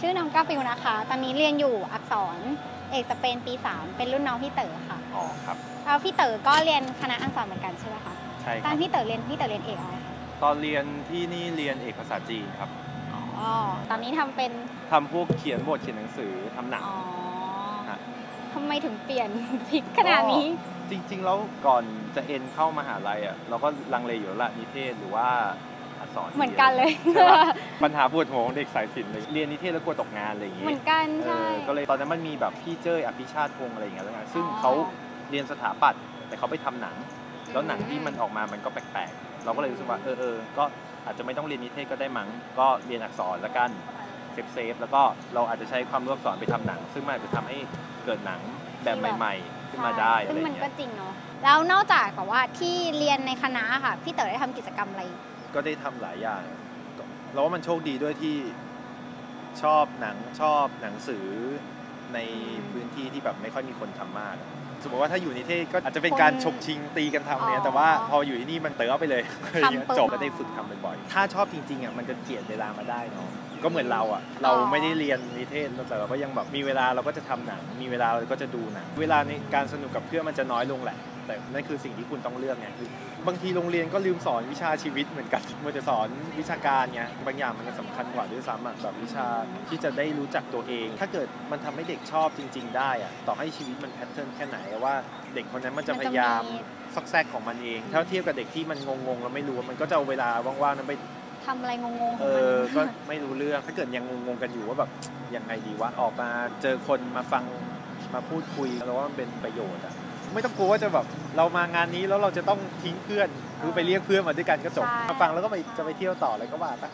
ชื่อน้องกาฟิวนะคะ ตอนนี้เรียนอยู่อักษรเอกสเปนปี 3 เป็นรุ่นน้องพี่เต๋อค่ะอ๋อครับแล้วพี่เต๋อก็เรียนคณะอักษรเหมือนกันใช่ไหมคะ ใช่คตอรันบพี่เต๋อเรียนพี่เต๋อเรียนเอกอะไรคะตอนเรียนที่นี่เรียนเอกภาษาจีนครับอ๋อ ตอนนี้ทำเป็น ทำพวกเขียนบทเขียนหนังสือทำหนัง อ๋อฮะ ทำไมถึงเปลี่ยนพลิกขนาดนี้ จริงๆ แล้วก่อนจะเอ็นเข้ามหาลัยอะเราก็ลังเลอยู่แล้วละนิเทศหรือว่า อักษรเหมือนกันเลย ใช่ปะปัญหาปวดหัวของเด็กสายศิลป์เลยเรียนนิเทศแล้วกลัวตกงานอะไรอย่างงี้เหมือนกันเอใช่ อก็เลยตอนนั้นมันมีแบบพี่เจ้ยอภิชาติพงษ์อะไรอย่างเงี้ยแล้วไงซึ่งอ๋อเขาเรียนสถาปัตย์แต่เขาไปทำหนัง แล้วหนังที่มันออกมามันก็แปลกๆ เราก็เลยรู้สึกว่าเออเออก็อาจจะไม่ต้องเรียนนิเทศก็ได้มั้ง ก็เรียนอักษรละกันเซฟเซฟแล้วก็เราอาจจะใช้ความรู้อักษรไปทำหนัง ซึ่งมันอาจจะทำให้เกิดหนังแบบใหม่ ๆ ขึ้นมาได้อะซึ่ไรงอมันย่างก็เงี้ยจริงเนาะ แล้วนอกจากแบบว่าที่เรียนในคณะค่ะ พี่เต๋อได้ทำกิจกรรมอะไร ก็ได้ทำหลายอย่างก็เราว่ามันโชคดีด้วยที่ชอบหนังชอบหนังสือในพื้นที่ที่แบบไม่ค่อยมีคนทำมากอะสมมติว่าถ้าอยู่นิเทศก็อาจจะเป็นการคนฉกชิงตีกันทำเนี่ยอ๋อแต่ว่าพออยู่ที่นี่มันเต๋อไปเลยทำปุ๊บจบก็ได้ฝึกทำบ่อยๆถ้าชอบจริงๆอะมันจะเจียดเวลามาได้เนาะก็เหมือนเราอะเราไม่ได้เรียนนิเทศแต่เราก็ยังแบบมีเวลาเราก็จะทำหนังมีเวลาเราก็จะดูหนังเวลาในการสนุกกับเพื่อนมันจะน้อยลงแหละ แต่นั่นคือสิ่งที่คุณต้องเลือกไงคือบางทีโรงเรียนก็ลืมสอนวิชาชีวิตเหมือนกันมันจะสอนวิชาการไงบางอย่างมันจะสำคัญกว่าด้วยซ้ำอะแบบวิชาที่จะได้รู้จักตัวเอง ถ้าเกิดมันทำให้เด็กชอบจริง ๆ ได้อะต่อให้ชีวิตมันแพทเทิร์นแค่ไหนว่าเด็กคนนั้นมันจะพยายามซอกแซกของมันเองถ้าเทียบกับเด็กที่มันงงๆแล้วไม่รู้มันก็จะเอาเวลาว่างๆนั้นไปทำอะไรงงๆขเอองมันอก็ไม่รู้เรื่อง ถ้าเกิดยังงงๆกันอยู่ว่าแบบยังไงดีวะ ออกมาเจอคนมาฟังมาพูดคุยแล้วว่ามันเป็นประโยชน์อะ ไม่ต้องกลัวว่าจะแบบเรามางานนี้แล้วเราจะต้องทิ้งเพื่อนคือไปเรียกเพื่อนมาด้วยกันก็จบใช่มาฟังแล้วก็ไปจะไปเที่ยวต่ออะไรก็ว่าไป